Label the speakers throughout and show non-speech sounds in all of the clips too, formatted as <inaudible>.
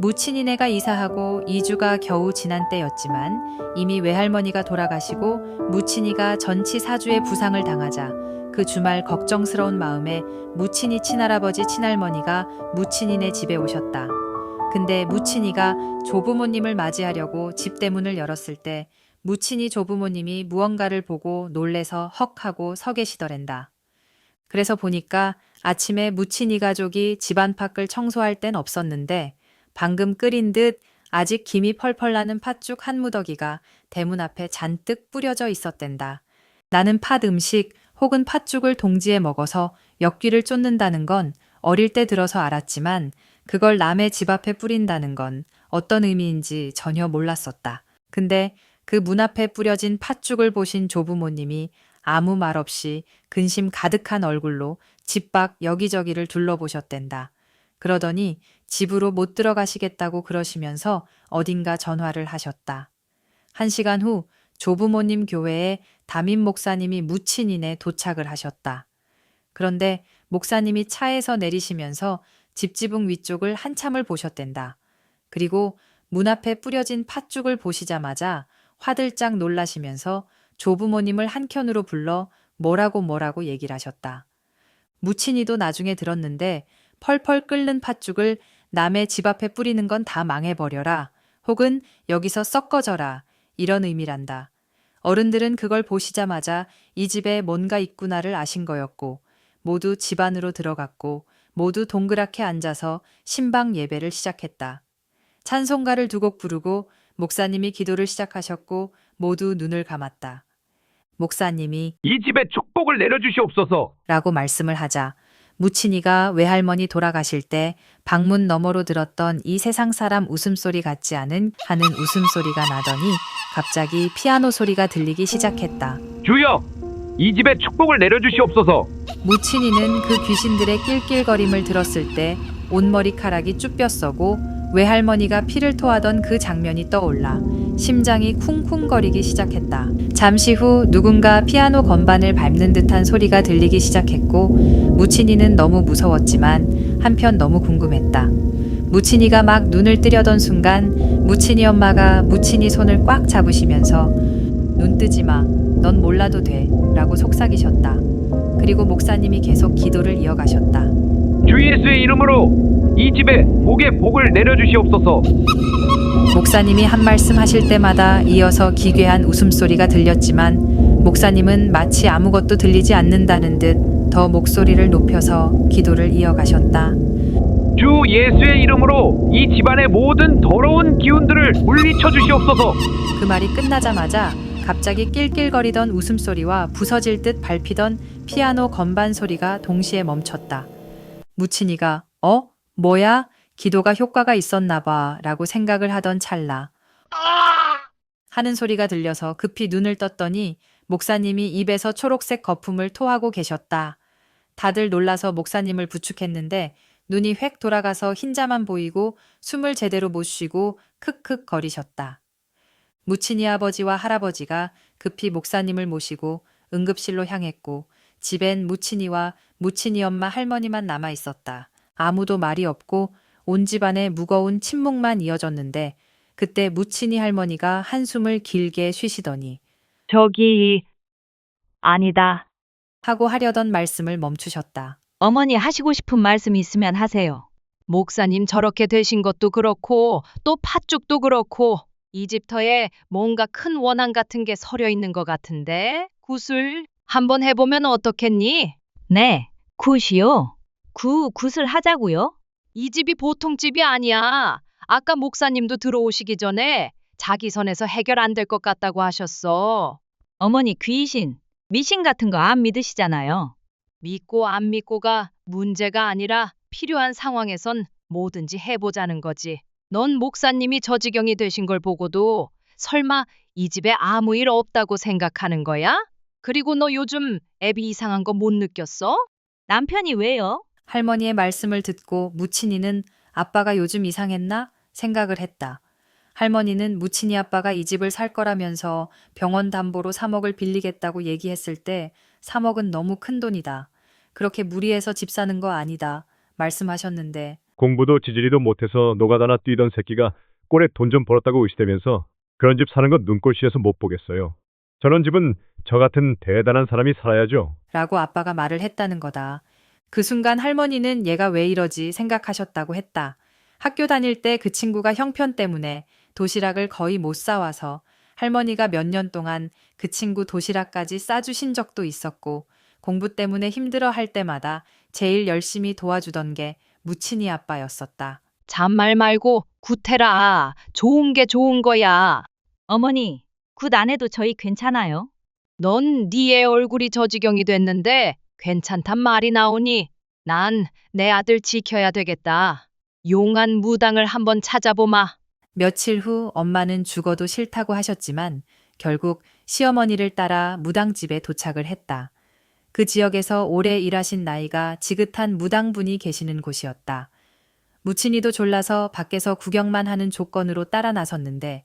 Speaker 1: 무친이네가 이사하고 2주가 겨우 지난 때였지만 이미 외할머니가 돌아가시고 무친이가 전치 사주의 부상을 당하자 그 주말 걱정스러운 마음에 무친이 친할아버지 친할머니가 무친이네 집에 오셨다. 근데 무친이가 조부모님을 맞이하려고 집 대문을 열었을 때 무친이 조부모님이 무언가를 보고 놀래서 헉 하고 서 계시더랜다. 그래서 보니까 아침에 무친이 가족이 집 안팎을 청소할 땐 없었는데 방금 끓인 듯 아직 김이 펄펄 나는 팥죽 한 무더기가 대문 앞에 잔뜩 뿌려져 있었댄다. 나는 팥 음식 혹은 팥죽을 동지에 먹어서 역귀를 쫓는다는 건 어릴 때 들어서 알았지만 그걸 남의 집 앞에 뿌린다는 건 어떤 의미인지 전혀 몰랐었다. 근데 그 문 앞에 뿌려진 팥죽을 보신 조부모님이 아무 말 없이 근심 가득한 얼굴로 집 밖 여기저기를 둘러보셨댄다. 그러더니 집으로 못 들어가시겠다고 그러시면서 어딘가 전화를 하셨다. 한 시간 후 조부모님 교회에 담임 목사님이 무친인에 도착을 하셨다. 그런데 목사님이 차에서 내리시면서 집지붕 위쪽을 한참을 보셨댄다. 그리고 문 앞에 뿌려진 팥죽을 보시자마자 화들짝 놀라시면서 조부모님을 한켠으로 불러 뭐라고 뭐라고 얘기를 하셨다. 무친이도 나중에 들었는데 펄펄 끓는 팥죽을 남의 집 앞에 뿌리는 건 다 망해버려라. 혹은 여기서 썩어져라. 이런 의미란다. 어른들은 그걸 보시자마자 이 집에 뭔가 있구나를 아신 거였고, 모두 집 안으로 들어갔고, 모두 동그랗게 앉아서 신방 예배를 시작했다. 찬송가를 두 곡 부르고 목사님이 기도를 시작하셨고, 모두 눈을 감았다. 목사님이
Speaker 2: 이 집에 축복을 내려주시옵소서.
Speaker 1: 라고 말씀을 하자 무친이가 외할머니 돌아가실 때 방문 너머로 들었던 이 세상 사람 웃음소리 같지 않은 하는 웃음소리가 나더니 갑자기 피아노 소리가 들리기 시작했다.
Speaker 2: 주여, 이 집에 축복을 내려주시옵소서.
Speaker 1: 무친이는 그 귀신들의 낄낄거림을 들었을 때 온머리카락이 쭈뼛서고 외할머니가 피를 토하던 그 장면이 떠올라 심장이 쿵쿵거리기 시작했다. 잠시 후 누군가 피아노 건반을 밟는 듯한 소리가 들리기 시작했고 무친이는 너무 무서웠지만 한편 너무 궁금했다. 무친이가 막 눈을 뜨려던 순간 무친이 엄마가 무친이 손을 꽉 잡으시면서 눈 뜨지 마. 넌 몰라도 돼. 라고 속삭이셨다. 그리고 목사님이 계속 기도를 이어가셨다.
Speaker 2: 주 예수의 이름으로 이 집에 복의 복을 내려주시옵소서.
Speaker 1: 목사님이 한 말씀 하실 때마다 이어서 기괴한 웃음소리가 들렸지만 목사님은 마치 아무것도 들리지 않는다는 듯 더 목소리를 높여서 기도를 이어가셨다.
Speaker 2: 주 예수의 이름으로 이 집안의 모든 더러운 기운들을 물리쳐 주시옵소서.
Speaker 1: 그 말이 끝나자마자 갑자기 낄낄거리던 웃음소리와 부서질 듯 밟히던 피아노 건반 소리가 동시에 멈췄다. 무친이가 어? 뭐야? 기도가 효과가 있었나 봐 라고 생각을 하던 찰나. 하는 소리가 들려서 급히 눈을 떴더니 목사님이 입에서 초록색 거품을 토하고 계셨다. 다들 놀라서 목사님을 부축했는데 눈이 획 돌아가서 흰자만 보이고 숨을 제대로 못 쉬고 크크 거리셨다. 무친이 아버지와 할아버지가 급히 목사님을 모시고 응급실로 향했고 집엔 무친이와 무친이 엄마 할머니만 남아 있었다. 아무도 말이 없고 온 집안에 무거운 침묵만 이어졌는데 그때 무친이 할머니가 한숨을 길게 쉬시더니
Speaker 3: 저기, 아니다.
Speaker 1: 하고 하려던 말씀을 멈추셨다.
Speaker 3: 어머니 하시고 싶은 말씀 있으면 하세요. 목사님 저렇게 되신 것도 그렇고, 또 팥죽도 그렇고, 이 집터에 뭔가 큰 원한 같은 게 서려 있는 것 같은데, 굿을 한번 해보면 어떻겠니? 네, 굿이요. 구, 굿을 하자고요? 이 집이 보통 집이 아니야. 아까 목사님도 들어오시기 전에 자기 선에서 해결 안 될 것 같다고 하셨어. 어머니 귀신, 미신 같은 거 안 믿으시잖아요. 믿고 안 믿고가 문제가 아니라 필요한 상황에선 뭐든지 해보자는 거지. 넌 목사님이 저 지경이 되신 걸 보고도 설마 이 집에 아무 일 없다고 생각하는 거야? 그리고 너 요즘 애비 이상한 거 못 느꼈어? 남편이 왜요?
Speaker 1: 할머니의 말씀을 듣고 무친이는 아빠가 요즘 이상했나 생각을 했다. 할머니는 무친이 아빠가 이 집을 살 거라면서 병원 담보로 3억을 빌리겠다고 얘기했을 때 3억은 너무 큰 돈이다. 그렇게 무리해서 집 사는 거 아니다. 말씀하셨는데
Speaker 4: 공부도 지지리도 못해서 노가다나 뛰던 새끼가 꼴에 돈 좀 벌었다고 의시되면서 그런 집 사는 것 눈꼴시에서 못 보겠어요. 저런 집은 저 같은 대단한 사람이 살아야죠.
Speaker 1: 라고 아빠가 말을 했다는 거다. 그 순간 할머니는 얘가 왜 이러지 생각하셨다고 했다. 학교 다닐 때 그 친구가 형편 때문에 도시락을 거의 못 사와서 할머니가 몇 년 동안 그 친구 도시락까지 싸주신 적도 있었고 공부 때문에 힘들어 할 때마다 제일 열심히 도와주던 게 무친이 아빠였었다.
Speaker 3: 잔말 말고 구태라. 좋은 게 좋은 거야.
Speaker 5: 어머니, 굿 안 해도 저희 괜찮아요.
Speaker 3: 넌 네의 얼굴이 저 지경이 됐는데 괜찮단 말이 나오니 난 내 아들 지켜야 되겠다. 용한 무당을 한번 찾아보마.
Speaker 1: 며칠 후 엄마는 죽어도 싫다고 하셨지만 결국 시어머니를 따라 무당집에 도착을 했다. 그 지역에서 오래 일하신 나이가 지긋한 무당분이 계시는 곳이었다. 무친이도 졸라서 밖에서 구경만 하는 조건으로 따라 나섰는데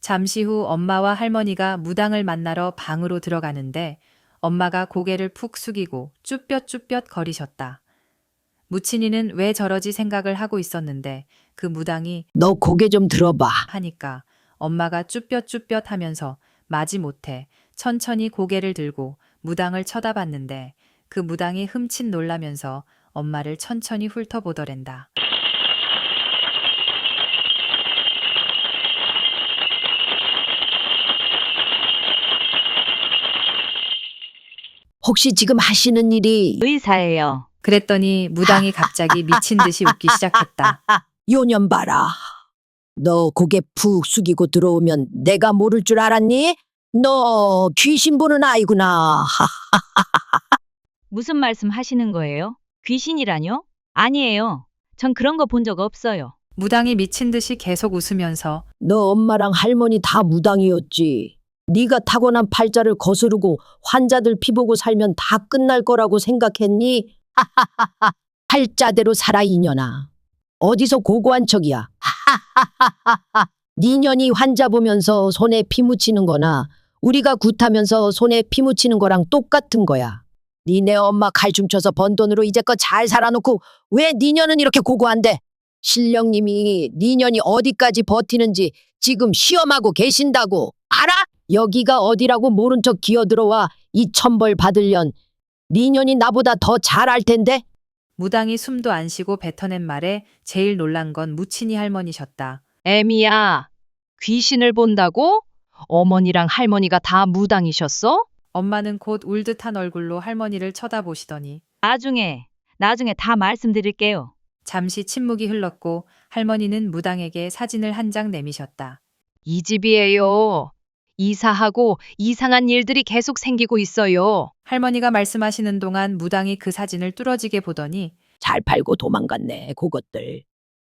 Speaker 1: 잠시 후 엄마와 할머니가 무당을 만나러 방으로 들어가는데 엄마가 고개를 푹 숙이고 쭈뼛쭈뼛 거리셨다. 무친이는 왜 저러지 생각을 하고 있었는데 그 무당이
Speaker 6: 너 고개 좀 들어봐.
Speaker 1: 하니까 엄마가 쭈뼛쭈뼛 하면서 마지못해 천천히 고개를 들고 무당을 쳐다봤는데 그 무당이 흠칫 놀라면서 엄마를 천천히 훑어보더랜다.
Speaker 6: 혹시 지금 하시는 일이
Speaker 5: 의사예요.
Speaker 1: 그랬더니 무당이 <laughs> 갑자기 미친 듯이 웃기 시작했다. <laughs>
Speaker 6: 요년 봐라. 너 고개 푹 숙이고 들어오면 내가 모를 줄 알았니? 너 귀신 보는 아이구나. 하, <laughs>
Speaker 5: 무슨 말씀 하시는 거예요? 귀신이라뇨? 아니에요. 전 그런 거 본 적 없어요.
Speaker 1: 무당이 미친 듯이 계속 웃으면서
Speaker 6: 너 엄마랑 할머니 다 무당이었지. 네가 타고난 팔자를 거스르고 환자들 피 보고 살면 다 끝날 거라고 생각했니? 하하하하. 팔자대로 살아 이년아. 어디서 고고한 척이야. 하하하하하. 네 년이 환자 보면서 손에 피 묻히는 거나 우리가 굿하면서 손에 피 묻히는 거랑 똑같은 거야. 니네 엄마 칼춤 쳐서 번 돈으로 이제껏 잘 살아놓고 왜 니년은 이렇게 고고한데? 신령님이 니년이 어디까지 버티는지 지금 시험하고 계신다고. 알아? 여기가 어디라고 모른 척 기어들어와 이 천벌 받을련. 니년이 나보다 더 잘 알 텐데?
Speaker 1: 무당이 숨도 안 쉬고 뱉어낸 말에 제일 놀란 건 무친이 할머니셨다.
Speaker 3: 애미야, 귀신을 본다고? 어머니랑 할머니가 다 무당이셨어?
Speaker 1: 엄마는 곧 울듯한 얼굴로 할머니를 쳐다보시더니
Speaker 5: 나중에, 나중에 다 말씀드릴게요.
Speaker 1: 잠시 침묵이 흘렀고 할머니는 무당에게 사진을 한 장 내미셨다.
Speaker 3: 이 집이에요. 이사하고 이상한 일들이 계속 생기고 있어요.
Speaker 1: 할머니가 말씀하시는 동안 무당이 그 사진을 뚫어지게 보더니
Speaker 6: 잘 팔고 도망갔네, 그것들.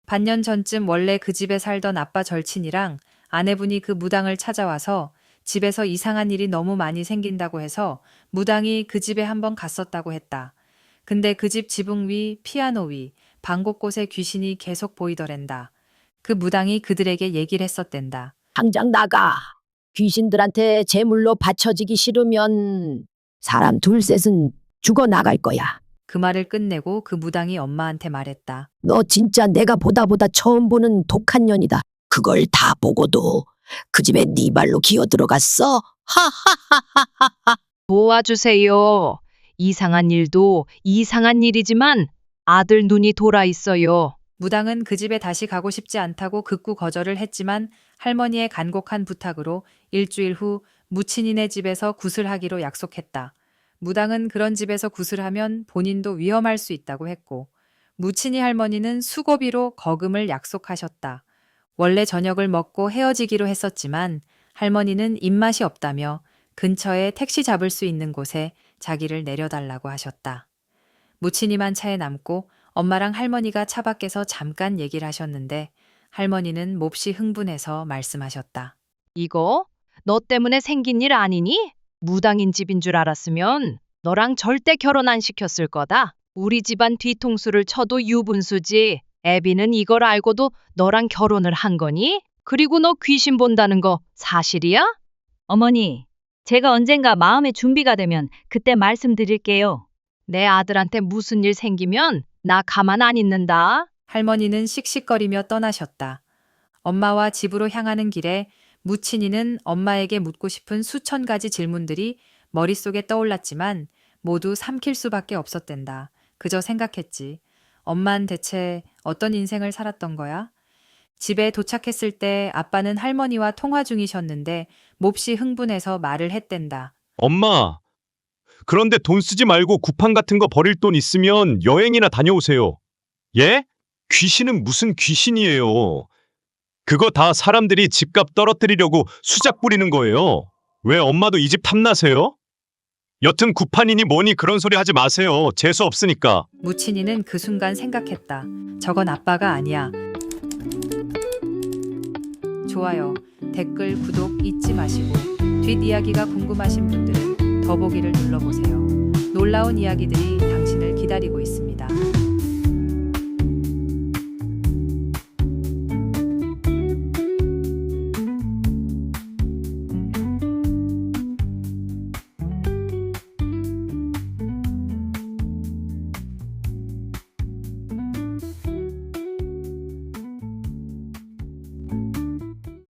Speaker 1: 반년 전쯤 원래 그 집에 살던 아빠 절친이랑 아내분이 그 무당을 찾아와서 집에서 이상한 일이 너무 많이 생긴다고 해서 무당이 그 집에 한번 갔었다고 했다. 근데 그 집 지붕 위, 피아노 위, 방 곳곳에 귀신이 계속 보이더랜다. 그 무당이 그들에게 얘기를 했었댄다.
Speaker 6: 당장 나가. 귀신들한테 제물로 바쳐지기 싫으면 사람 둘셋은 죽어 나갈 거야.
Speaker 1: 그 말을 끝내고 그 무당이 엄마한테 말했다.
Speaker 6: 너 진짜 내가 보다 보다 처음 보는 독한 년이다. 그걸 다 보고도 그 집에 네 발로 기어 들어갔어? 하하하하하.
Speaker 3: 도와주세요. 이상한 일도 이상한 일이지만 아들 눈이 돌아 있어요.
Speaker 1: 무당은 그 집에 다시 가고 싶지 않다고 극구 거절을 했지만 할머니의 간곡한 부탁으로 일주일 후 무친이네 집에서 구슬하기로 약속했다. 무당은 그런 집에서 구슬하면 본인도 위험할 수 있다고 했고, 무친이 할머니는 수고비로 거금을 약속하셨다. 원래 저녁을 먹고 헤어지기로 했었지만 할머니는 입맛이 없다며 근처에 택시 잡을 수 있는 곳에 자기를 내려달라고 하셨다. 무친이만 차에 남고 엄마랑 할머니가 차 밖에서 잠깐 얘기를 하셨는데 할머니는 몹시 흥분해서 말씀하셨다.
Speaker 3: 이거 너 때문에 생긴 일 아니니? 무당인 집인 줄 알았으면 너랑 절대 결혼 안 시켰을 거다. 우리 집안 뒤통수를 쳐도 유분수지. 애비는 이걸 알고도 너랑 결혼을 한 거니? 그리고 너 귀신 본다는 거 사실이야?
Speaker 5: 어머니, 제가 언젠가 마음의 준비가 되면 그때 말씀드릴게요.
Speaker 3: 내 아들한테 무슨 일 생기면 나 가만 안 있는다.
Speaker 1: 할머니는 씩씩거리며 떠나셨다. 엄마와 집으로 향하는 길에 무친이는 엄마에게 묻고 싶은 수천 가지 질문들이 머릿속에 떠올랐지만 모두 삼킬 수밖에 없었댄다. 그저 생각했지. 엄만 대체 어떤 인생을 살았던 거야? 집에 도착했을 때 아빠는 할머니와 통화 중이셨는데 몹시 흥분해서 말을 했댄다.
Speaker 7: 엄마, 그런데 돈 쓰지 말고 구판 같은 거 버릴 돈 있으면 여행이나 다녀오세요. 예? 귀신은 무슨 귀신이에요. 그거 다 사람들이 집값 떨어뜨리려고 수작 부리는 거예요. 왜 엄마도 이 집 탐나세요? 여튼 구판이니 뭐니 그런 소리 하지 마세요. 재수 없으니까.
Speaker 1: 무친이는 그 순간 생각했다. 저건 아빠가 아니야. 좋아요, 댓글, 구독 잊지 마시고 뒷이야기가 궁금하신 분들은 더보기를 눌러보세요. 놀라운 이야기들이 당신을 기다리고 있습니다.